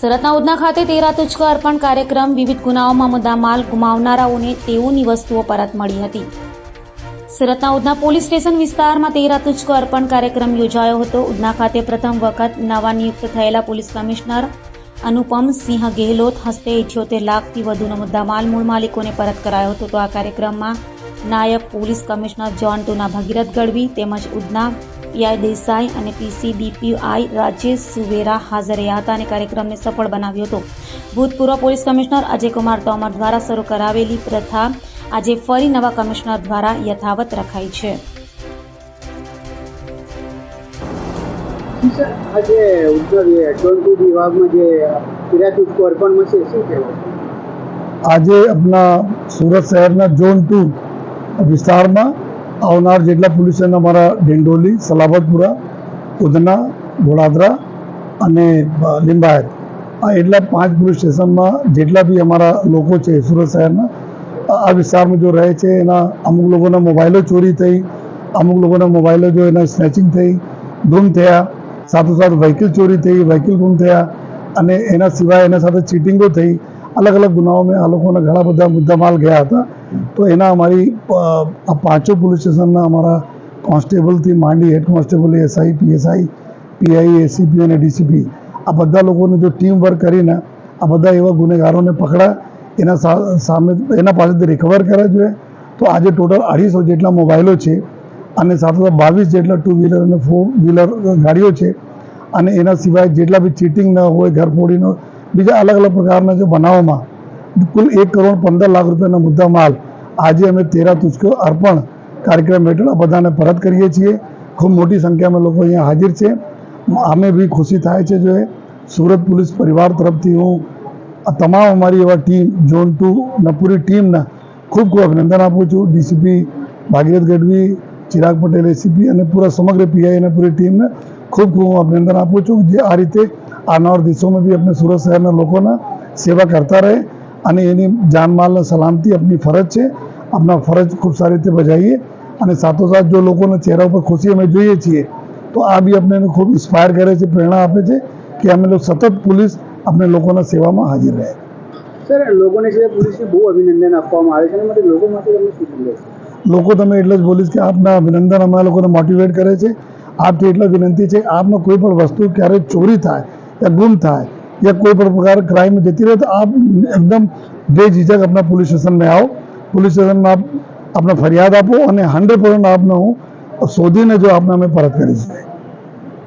સુરતના ઉધના ખાતે તેરા તુચકો અર્પણ કાર્યક્રમ વિવિધ ગુનાઓમાં મુદ્દામાલ ગુમાવનારાઓને તેઓની વસ્તુઓ પરત મળી હતી. સુરતના ઉધના પોલીસ સ્ટેશન વિસ્તારમાં તેરા તુચકો અર્પણ કાર્યક્રમ યોજાયો હતો. ઉધના ખાતે પ્રથમ વખત નવા નિયુક્ત થયેલા પોલીસ કમિશનર અનુપમ સિંહ ગેહલોત હસ્તે ઇઠ્યોતેર લાખથી વધુનો મુદ્દામાલ મૂળ માલિકોને પરત કરાયો હતો. તો આ કાર્યક્રમમાં નાયબ પોલીસ કમિશનર જોન ટુના ભગીરથ ગઢવી તેમજ ઉધના પીઆઈ દેસાઈ અને પીસીબીપીઆઈ રાજેશ સુવેરા હાજર રહ્યા હતા અને કાર્યક્રમને સફળ બનાવ્યો હતો. ભૂતપૂર્વ પોલીસ કમિશનર અજયકુમાર તોમર દ્વારા શરૂ કરાવેલી પ્રથા આજે ફરી નવા કમિશનર દ્વારા યથાવત રખાઈ છે. આજે ઉદ્યોગ એડવોન્ટી વિભાગમાં જે કિરાત ઉચ્ચ છે શું કહેવાય? આજે આપણા સુરત શહેરના ઝોન ટુ વિસ્તારમાં આવનાર જેટલા પોલીસ સ્ટેશન અમારા ડિંડોલી, સલાબતપુરા, ઉધના ગોળાદરા અને લિંબાયત આ એટલા પાંચ પોલીસ સ્ટેશનમાં જેટલા બી અમારા લોકો છે સુરત શહેરના આ વિસ્તારમાં જો રહે છે એના અમુક લોકોના મોબાઈલો ચોરી થઈ, અમુક લોકોના મોબાઈલો જો એના સ્નેચિંગ થઈ, ગુમ થયા, સાથોસાથ વ્હીકલ ચોરી થઈ, વ્હીકલ ગુમ થયા અને એના સિવાય એના સાથે ચીટિંગો થઈ અલગ અલગ ગુનાઓમાં આ લોકોના ઘણા બધા મુદ્દામાલ ગયા હતા. તો એના અમારી આ પાંચો પોલીસ સ્ટેશનના અમારા કોન્સ્ટેબલથી માંડી head constable, SI, PSI, PI, ACP અને ડીસીપી, આ બધા લોકોને જો ટીમ વર્ક કરીને આ બધા એવા ગુનેગારોને પકડા, એના સામે, એના પાસેથી રિકવર કરવા જોઈએ તો આજે ટોટલ અઢીસો જેટલા મોબાઈલો છે અને સાથે બાવીસ જેટલા ટુ વ્હીલર અને ફોર વ્હીલર ગાડીઓ છે અને એના સિવાય જેટલા બી ચીટિંગ ન હોય ઘરફોડીનો બીજા અલગ અલગ પ્રકારના જે બનાવોમાં કુલ એક કરોડ પંદર લાખ રૂપિયાનો મુદ્દા માલ. આજે અમે તેરા તુચકો અર્પણ કાર્યક્રમ હેઠળ બધાને પરત કરીએ છીએ. ખૂબ મોટી સંખ્યામાં લોકો અહીંયા હાજર છે. અમે બી ખુશી થાય છે જો સુરત પોલીસ પરિવાર તરફથી હું તમામ અમારી એવા ટીમ, ઝોન ટુ ના પૂરી ટીમના ખૂબ ખૂબ અભિનંદન આપું છું. ડીસીપી ભાગીરથ ગઢવી, ચિરાગ પટેલ, એસીપી અને પૂરા સમગ્ર પીઆઈ અને પૂરી ટીમને ખૂબ ખૂબ હું અભિનંદન આપું છું. જે આ રીતે આવનાર દિવસોમાં બી આપણે સુરત શહેરના લોકોના સેવા કરતા રહે અને એની જાનમાલને સલામતી આપણી ફરજ છે. આપણા ફરજ ખૂબ સારી રીતે બજાવીએ અને સાથોસાથ જો લોકોના ચહેરા ઉપર ખુશી અમે જોઈએ છીએ તો આ બી આપણે એને ખૂબ ઇન્સ્પાયર કરે છે પ્રેરણા આપે છે કે અમે લોકો સતત પોલીસ આપણે લોકોના સેવામાં હાજર રહે. સર લોકોને છે પોલીસને બહુ અભિનંદન આપવામાં આવે છે અને માટે લોકો માટે તમને શું લોકો તમે એટલે જ બોલીશ કે આપના અભિનંદન અમારા લોકોને મોટિવેટ કરે છે. આપથી એટલે વિનંતી છે આપનો કોઈ પણ વસ્તુ ક્યારેય ચોરી થાય યા ગુમ થાય યા કોઈ પણ પ્રકાર ક્રાઇમ જતી રહે તો આપ એકદમ બેઝિઝક આપણા પોલીસ में આવો પોલીસ સ્ટેશનમાં આપ આપને ફરિયાદ આપો અને હંડ્રેડ પર્સન્ટ આપને હું શોધીને જો આપને અમે પરત કરીશું